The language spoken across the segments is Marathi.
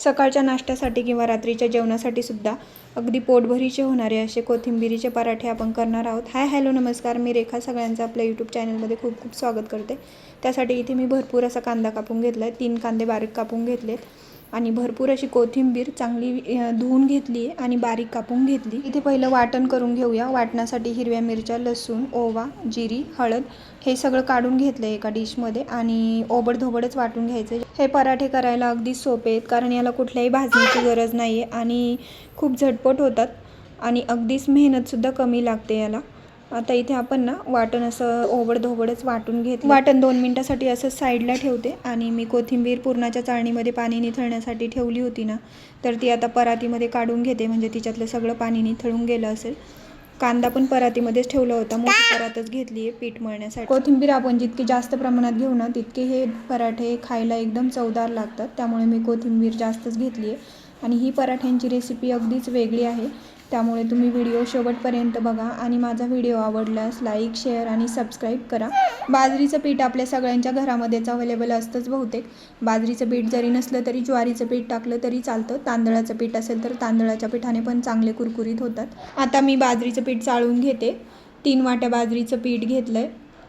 सकाळच्या नाश्त्यासाठी किंवा रात्रीच्या जेवणासाठी सुद्धा अगदी पोटभरीचे होणारे असे कोथिंबिरीचे पराठे आपण करणार आहोत. हाय हॅलो नमस्कार. मी रेखा सगळ्यांचं आपल्या यूट्यूब चॅनलमध्ये खूप खूप स्वागत करते. त्यासाठी इथे मी भरपूर असा कांदा कापून घेतला आहे तीन कांदे बारीक कापून घेतलेत. आणि भरपूर अशी कोथिंबीर चांगली धुवून घेतली आहे आणि बारीक कापून घेतली. इथे पहिलं वाटण करून घेऊया. वाटण्यासाठी हिरव्या मिरच्या लसूण ओवा जिरी हळद हे सगळं काढून घेतलं आहे एका डिशमध्ये आणि ओबडधोबडच वाटून घ्यायचं हे पराठे करायला अगदी सोपे आहेत कारण याला कुठल्याही भाजण्याची गरज नाही आहे आणि खूप झटपट होतात आणि अगदीच मेहनतसुद्धा कमी लागते याला. आता इथे आपण ना वाटण असं ओबडधोबडच वाटून घेत वाटण दोन मिनटासाठी असं साईडला ठेवते आणि मी कोथिंबीर पुरणाच्या चाळणीमध्ये पाणी निथळण्यासाठी ठेवली होती ना तर ती आता परातीमध्ये काढून घेते म्हणजे तिच्यातलं सगळं पाणी निथळून गेलं असेल. कांदा पण परातीमध्येच ठेवला होता मोठी परातच घेतली आहे पीठ मळण्यासाठी. कोथिंबीर आपण जितकी जास्त प्रमाणात घेऊ ना तितके हे पराठे खायला एकदम चवदार लागतात. त्यामुळे मी कोथिंबीर जास्तच घेतली आहे. आणि ही पराठ्यांची रेसिपी अगदीच वेगळी आहे. त्यामुळे तुम्ही व्हिडिओ शेवटपर्यंत बघा आणि माझा व्हिडिओ आवडल्यास लाईक शेअर आणि सबस्क्राईब करा. बाजरीचं पीठ आपल्या सगळ्यांच्या घरामध्येच अवेलेबल असतंच बहुतेक. बाजरीचं पीठ जरी नसलं तरी ज्वारीचं पीठ टाकलं तरी चालतं. तांदळाचं पीठ असेल तर तांदळाच्या पिठाने पण चांगले कुरकुरीत होतात. आता मी बाजरीचं पीठ चाळून घेते. तीन वाट्या बाजरीचं पीठ घेतलं आहे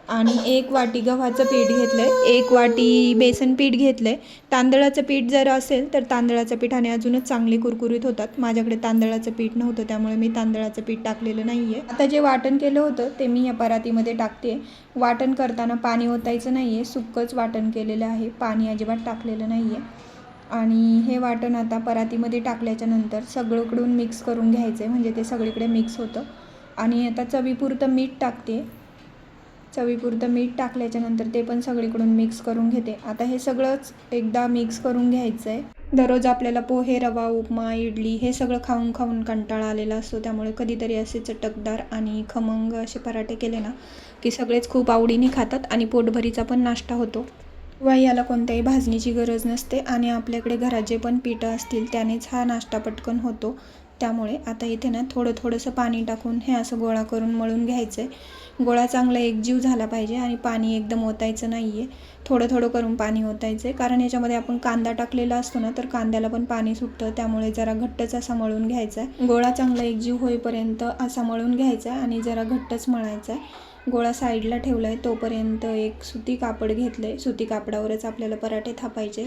आणि एक वाटी गव्हाचं पीठ घेतलं आहे एक वाटी बेसन पीठ घेतलं आहे तांदळाचं पीठ जर असेल तर तांदळाच्या पिठाने अजूनच चांगले कुरकुरीत होतात. माझ्याकडे तांदळाचं पीठ नव्हतं त्यामुळे मी तांदळाचं पीठ टाकलेलं नाही आहे आता जे वाटण केलं होतं ते मी या परातीमध्ये टाकते वाटण करताना पाणी ओतायचं नाही आहे सुक्कंच वाटण केलेलं आहे. पाणी अजिबात टाकलेलं नाही आहे आणि हे वाटण आता परातीमध्ये टाकल्याच्या नंतर सगळीकडून मिक्स करून घ्यायचं आहे म्हणजे ते सगळीकडे मिक्स होतं. आणि आता चवीपुरतं मीठ टाकते चवीपुरतं मीठ टाकल्याच्यानंतर ते पण सगळीकडून मिक्स करून घेते. आता हे सगळंच एकदा मिक्स करून घ्यायचं आहे दररोज आपल्याला पोहे रवा उपमा इडली हे सगळं खाऊन खाऊन कंटाळा आलेला असतो. त्यामुळे कधीतरी असे चटकदार आणि खमंग असे पराठे केले ना की सगळेच खूप आवडीने खातात आणि पोटभरीचा पण नाश्ता होतो. वा याला कोणत्याही भाजणीची गरज नसते आणि आपल्याकडे घरात जे पण पिठं असतील त्यानेच हा नाश्ता पटकन होतो. त्यामुळे आता इथे ना थोडं थोडंसं पाणी टाकून हे असं गोळा करून मळून घ्यायचं आहे गोळा चांगला एकजीव झाला पाहिजे आणि पाणी एकदम ओतायचं नाही आहे थोडं थोडं करून पाणी ओतायचं आहे कारण याच्यामध्ये आपण कांदा टाकलेला असतो ना तर कांद्याला पण पाणी सुटतं. त्यामुळे जरा घट्टच असा मळून घ्यायचा आहे गोळा चांगला एकजीव होईपर्यंत असा मळून घ्यायचा आहे आणि जरा घट्टच मळायचा आहे गोळा साईडला ठेवला आहे तोपर्यंत एक सुती कापड घेतलं आहे सुती कापडावरच आपल्याला पराठे थापायचे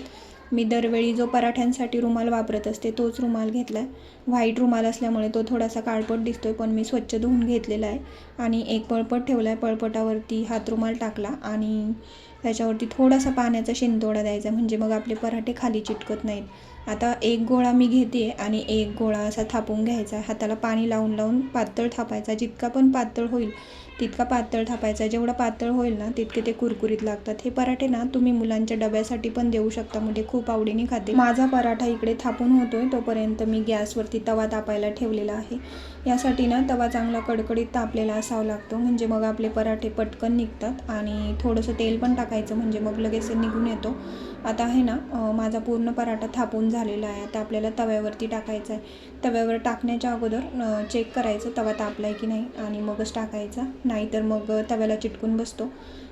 मी दरवेळी जो पराठ्यांसाठी रुमाल वापरत असते तोच रुमाल घेतला आहे व्हाईट रुमाल असल्यामुळे तो थोडासा काळपट दिसतो आहे पण मी स्वच्छ धुवून घेतलेला आहे. आणि एक पळपट ठेवला आहे पळपटावरती हात रुमाल टाकला आणि त्याच्यावरती थोडासा पाण्याचा शिंतोडा द्यायचा म्हणजे मग आपले पराठे खाली चिटकत नाहीत. आता एक गोळा मी घेते आणि एक गोळा असा थापून घ्यायचा. हाताला पाणी लावून लावून पातळ थापायचा. जितका पण पातळ होईल तितका पातळ थापायचा. जेवढा पातळ होईल ना तितके ते कुरकुरीत लागतात. हे पराठे ना तुम्ही मुलांच्या डब्यासाठी पण देऊ शकता. म्हणजे खूप आवडीने खाते. माझा पराठा इकडे थापून होतोय. तोपर्यंत मी गॅसवरती तवा तापायला ठेवलेला आहे. यासाठी ना तवा चांगला कडकडीत तापलेला असावा लागतो. म्हणजे मग आपले पराठे पटकन निघतात आणि थोडंसं तेल पण टाकायचं. म्हणजे मग लगेच निघून येतो. आता आहे ना माझा पूर्ण पराठा थापून झालेला आहे. आता आपल्याला तव्यावरती टाकायचं आहे. तव्यावर टाकण्याच्या अगोदर चेक करायचं तवा तापला आहे की नाही आणि मगच टाकायचा. नाहीतर मग तव्याला चिटकून बसतो.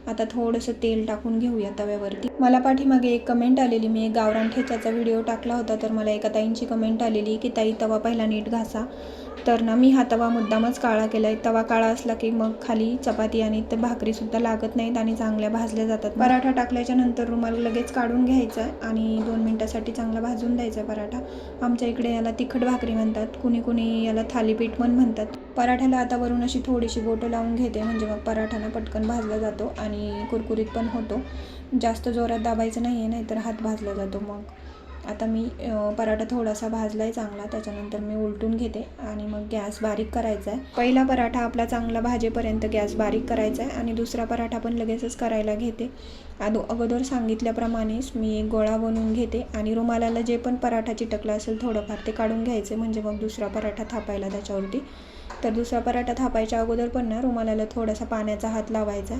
आता थोडंसं तेल टाकून घेऊया तव्यावरती. मला पाठीमागे एक कमेंट आलेली मी एक गावरान ठेच्याचा व्हिडिओ टाकला होता. तर मला एका ताईंची कमेंट आलेली की ताई तवा पहिला नीट घासा. तर ना मी हा तवा मुद्दामच काळा केला आहे तवा काळा असला की मग खाली चपाती आणि ते भाकरीसुद्धा लागत नाहीत आणि चांगल्या भाजल्या जातात. पराठा टाकल्याच्या नंतर रुमाल लगेच काढून घ्यायचा आहे आणि दोन मिनटासाठी चांगला भाजून द्यायचा पराठा. आमच्या इकडे याला तिखट भाकरी म्हणतात. कुणी कुणी याला थालीपीठ पण म्हणतात. पराठ्याला आता वरून अशी थोडीशी बोटं लावून घेते. म्हणजे मग पराठाना पटकन भाजला जातो आणि कुरकुरीत पण होतो. जास्त जोरात दाबायचं नाही आहे नाहीतर हात भाजला जातो मग. आता मी पराठा थोडासा भाजला आहे चांगला त्याच्यानंतर मी उलटून घेते आणि मग गॅस बारीक करायचा आहे पहिला पराठा आपला चांगला भाजेपर्यंत गॅस बारीक करायचा आहे आणि दुसरा पराठा पण लगेचच करायला घेते. अदो अगोदर सांगितल्याप्रमाणेच मी एक गोळा बनवून घेते आणि रुमालाला जे पण पराठा चिटकला असेल थोडंफार ते काढून घ्यायचे म्हणजे मग दुसरा पराठा थापायला त्याच्यावरती. तर दुसरा पराठा थापायच्या अगोदर पण ना रुमालाला थोडासा पाण्याचा हात लावायचा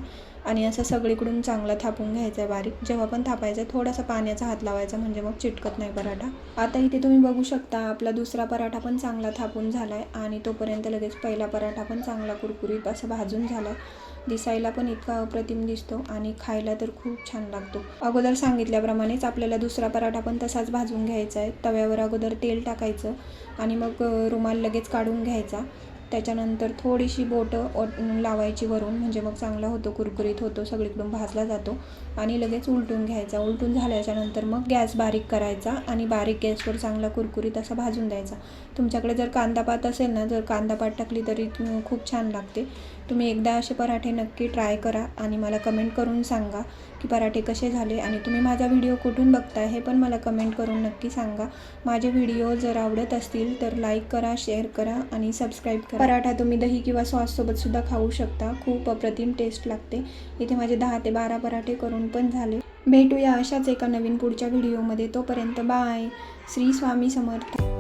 आणि असं सगळीकडून चांगला थापून घ्यायचा आहे बारीक. जेव्हा पण थापायचा आहे थोडासा पाण्याचा हात लावायचा म्हणजे मग चिटकत नाही पराठा. आता इथे तुम्ही बघू शकता आपला दुसरा पराठा पण चांगला थापून झाला आहे आणि तोपर्यंत लगेच पहिला पराठा पण चांगला कुरकुरीत असं भाजून झाला आहे दिसायला पण इतका अप्रतिम दिसतो आणि खायला तर खूप छान लागतो. अगोदर सांगितल्याप्रमाणेच आपल्याला दुसरा पराठा पण तसाच भाजून घ्यायचा आहे तव्यावर अगोदर तेल टाकायचं आणि मग रुमाल लगेच काढून घ्यायचा. त्याच्यानंतर थोडीशी बोटं ओट लावायची वरून म्हणजे मग चांगला होतो कुरकुरीत होतो सगळीकडून भाजला जातो आणि लगेच उलटून घ्यायचा. उलटून झाल्याच्यानंतर मग गॅस बारीक करायचा आणि बारीक गॅसवर चांगला कुरकुरीत असा भाजून द्यायचा. तुमच्याकडे जर कांदापात असेल ना जर कांदापात टाकली तरी खूप छान लागते. तुम्ही एकदा असे पराठे नक्की ट्राय करा आणि मला कमेंट करून सांगा. की पराठे कसे झाले आणि तुम्ही माझा व्हिडिओ कुठून बघताय हे पण मला कमेंट करून नक्की सांगा. माझे व्हिडिओ जर आवडत असतील तर लाईक करा शेअर करा आणि सबस्क्राईब करा. पराठा तुम्ही दही किंवा सॉससोबत सुद्धा खाऊ शकता. खूप अप्रतिम टेस्ट लागते. इथे माझे दहा ते बारा पराठे करून पण झाले. भेटूया अशाच एका नवीन पुढच्या व्हिडिओमध्ये. तोपर्यंत बाय. श्री स्वामी समर्थ.